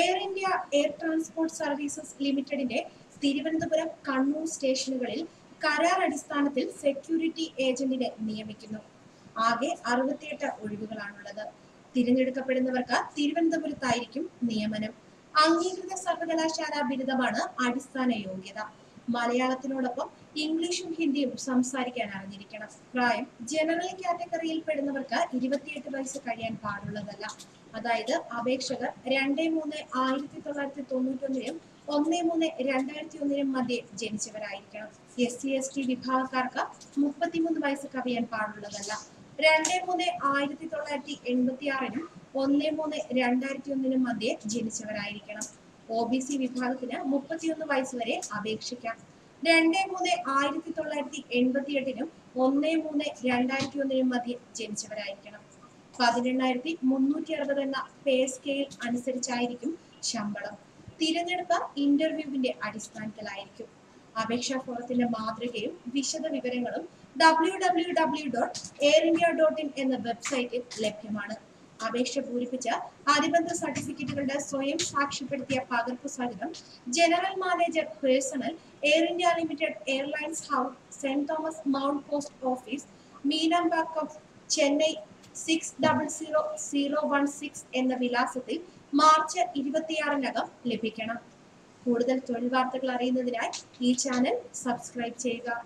Air India Air Transport Services ലിമിറ്റഡിന്റെ തിരുവനന്തപുരം കണ്ണൂർ സ്റ്റേഷനുകളിൽ കരാർ അടിസ്ഥാനത്തിൽ സെക്യൂരിറ്റി ഏജന്റിനെ നിയമിക്കുന്നു. ആകെ അറുപത്തിയെട്ട് ഒഴിവുകളാണുള്ളത്. തിരഞ്ഞെടുക്കപ്പെടുന്നവർക്ക് തിരുവനന്തപുരത്തായിരിക്കും നിയമനം. അംഗീകൃത സർവകലാശാല ബിരുദമാണ് അടിസ്ഥാന യോഗ്യത. മലയാളത്തിനോടൊപ്പം ഇംഗ്ലീഷും ഹിന്ദിയും സംസാരിക്കാൻ അറിഞ്ഞിരിക്കണം. പ്രായം ജനറൽ കാറ്റഗറിയിൽ പെടുന്നവർക്ക് ഇരുപത്തിയെട്ട് വയസ്സ് കഴിയാൻ പാടുള്ളതല്ല. അതായത് അപേക്ഷകർ രണ്ട് മൂന്ന് ആയിരത്തി തൊള്ളായിരത്തി തൊണ്ണൂറ്റൊന്നിനും ഒന്ന് മൂന്ന് രണ്ടായിരത്തി ഒന്നിനും മധ്യേ ജനിച്ചവരായിരിക്കണം. എസ് സി എസ് ടി വിഭാഗക്കാർക്ക് മുപ്പത്തിമൂന്ന് വയസ്സ് കവിയാൻ പാടുള്ളതല്ല. രണ്ട് മൂന്ന് ആയിരത്തി തൊള്ളായിരത്തി എൺപത്തി ആറിനും ഒന്ന് മൂന്ന് രണ്ടായിരത്തി ഒന്നിനും മധ്യേ ജനിച്ചവരായിരിക്കണം. ഒ ബി സി വിഭാഗത്തിന് മുപ്പത്തിയൊന്ന് വയസ്സ് വരെ അപേക്ഷിക്കാം. രണ്ട് മൂന്ന് ആയിരത്തി തൊള്ളായിരത്തി എൺപത്തി എട്ടിനും ഒന്ന് മൂന്ന് രണ്ടായിരത്തി ഒന്നിനും മധ്യേ ജനിച്ചവരായിരിക്കണം. പതിനെണ്ണായിരത്തി മുന്നൂറ്റി അറുപത് എന്ന പേ സ്കെയിൽ അനുസരിച്ചായിരിക്കും ശമ്പളം. തിരഞ്ഞെടുപ്പ് ഇന്റർവ്യൂവിന്റെ അടിസ്ഥാനത്തിലായിരിക്കും. അപേക്ഷാ ഫോറത്തിന്റെ മാതൃകയും വിശദ വിവരങ്ങളും W W W dot Air India dot in എന്ന വെബ്സൈറ്റിൽ ലഭ്യമാണ്. അപേക്ഷ പൂരിപ്പിച്ച അനുബന്ധ സർട്ടിഫിക്കറ്റുകളുടെ സ്വയം സാക്ഷ്യപ്പെടുത്തിയ പകർപ്പ് സഹിതം general manager personnel Air India Limited Airlines House Saint Thomas Mount post office Meenambakkam Chennai six double zero zero one six എന്ന വിലാസത്തിൽ മാർച്ച് ഇരുപത്തിയാറിനകം ലഭിക്കണം. കൂടുതൽ തൊഴിൽ വാർത്തകൾ അറിയുന്നതിനായി ഈ ചാനൽ സബ്സ്ക്രൈബ് ചെയ്യുക.